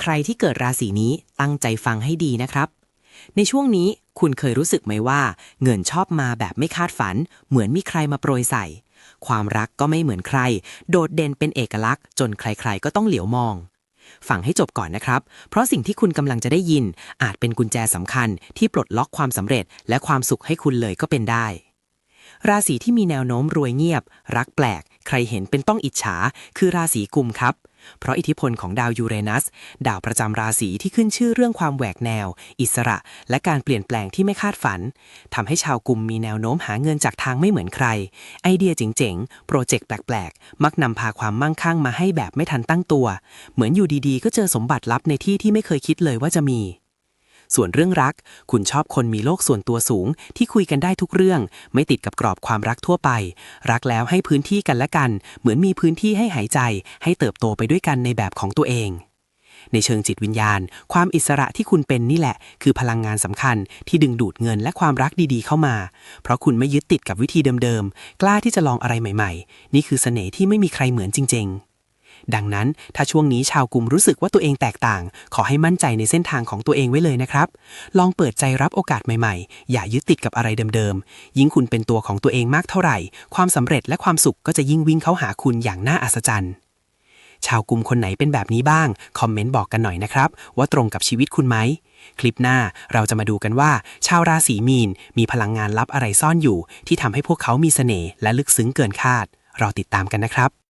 ใครที่เกิดราศีนี้ตั้งใจฟังให้ดีนะครับ ในช่วงนี้คุณเคยรู้สึกไหมว่า เงินชอบมาแบบไม่คาดฝัน เหมือนมีใครมาโปรยใส่ ความรักก็ไม่เหมือนใคร โดดเด่นเป็นเอกลักษณ์ จนใครๆ ก็ต้องเหลียวมอง ฟังให้จบก่อนนะครับ เพราะสิ่งที่คุณกำลังจะได้ยิน อาจเป็นกุญแจสำคัญ ที่ปลดล็อกความสำเร็จ และความสุขให้คุณเลยก็เป็นได้ ราศีที่มีแนวโน้มรวยเงียบ รักแปลก ใครเห็นเป็นต้องอิจฉา คือราศีกุมครับเพราะอิทธิพลของดาวยูเรนัส ดาวประจำราศีที่ขึ้นชื่อเรื่องความแหวกแนว อิสระ และการเปลี่ยนแปลงที่ไม่คาดฝันทำให้ชาวกลุ่มมีแนวโน้มหาเงินจากทางไม่เหมือนใคร ไอเดียเจ๋งๆ โปรเจกต์แปลกๆ มักนำพาความมั่งคั่งมาให้แบบไม่ทันตั้งตัว เหมือนอยู่ดีๆ ก็เจอสมบัติลับในที่ที่ไม่เคยคิดเลยว่าจะมี ส่วนเรื่องรัก คุณชอบคนมีโลกส่วนตัวสูง ที่คุยกันได้ทุกเรื่อง ไม่ติดกับกรอบความรักทั่วไป รักแล้วให้พื้นที่กันและกัน เหมือนมีพื้นที่ให้หายใจ ให้เติบโตไปด้วยกันในแบบของตัวเองในเชิงจิตวิญญาณ ความอิสระที่คุณเป็นนี่แหละ คือพลังงานสำคัญที่ดึงดูดเงินและความรักดีๆเข้ามา เพราะคุณไม่ยึดติดกับวิธีเดิมๆ กล้าที่จะลองอะไรใหม่ ๆ นี่คือเสน่ห์ที่ไม่มีใครเหมือนจริง ๆ ดังนั้นถ้าช่วงนี้ชาวกลุ่มรู้สึกว่าตัวเองแตกต่าง ขอให้มั่นใจในเส้นทางของตัวเองไว้เลยนะครับ ลองเปิดใจรับโอกาสใหม่ๆ อย่ายึดติดกับอะไรเดิมๆ ยิ่งคุณเป็นตัวของตัวเองมากเท่าไหร่ ความสำเร็จและความสุขก็จะยิ่งวิ่งเข้าหาคุณอย่างน่าอัศจรรย์ชาวกลุ่มคนไหนเป็นแบบนี้บ้าง คอมเมนต์บอกกันหน่อยนะครับ ว่าตรงกับชีวิตคุณไหม คลิปหน้าเราจะมาดูกันว่า ชาวราศีมีน มีพลังงานลับอะไรซ่อนอยู่ ที่ทำให้พวกเขามีเสน่ห์และลึกซึ้งเกินคาด รอติดตามกันนะครับ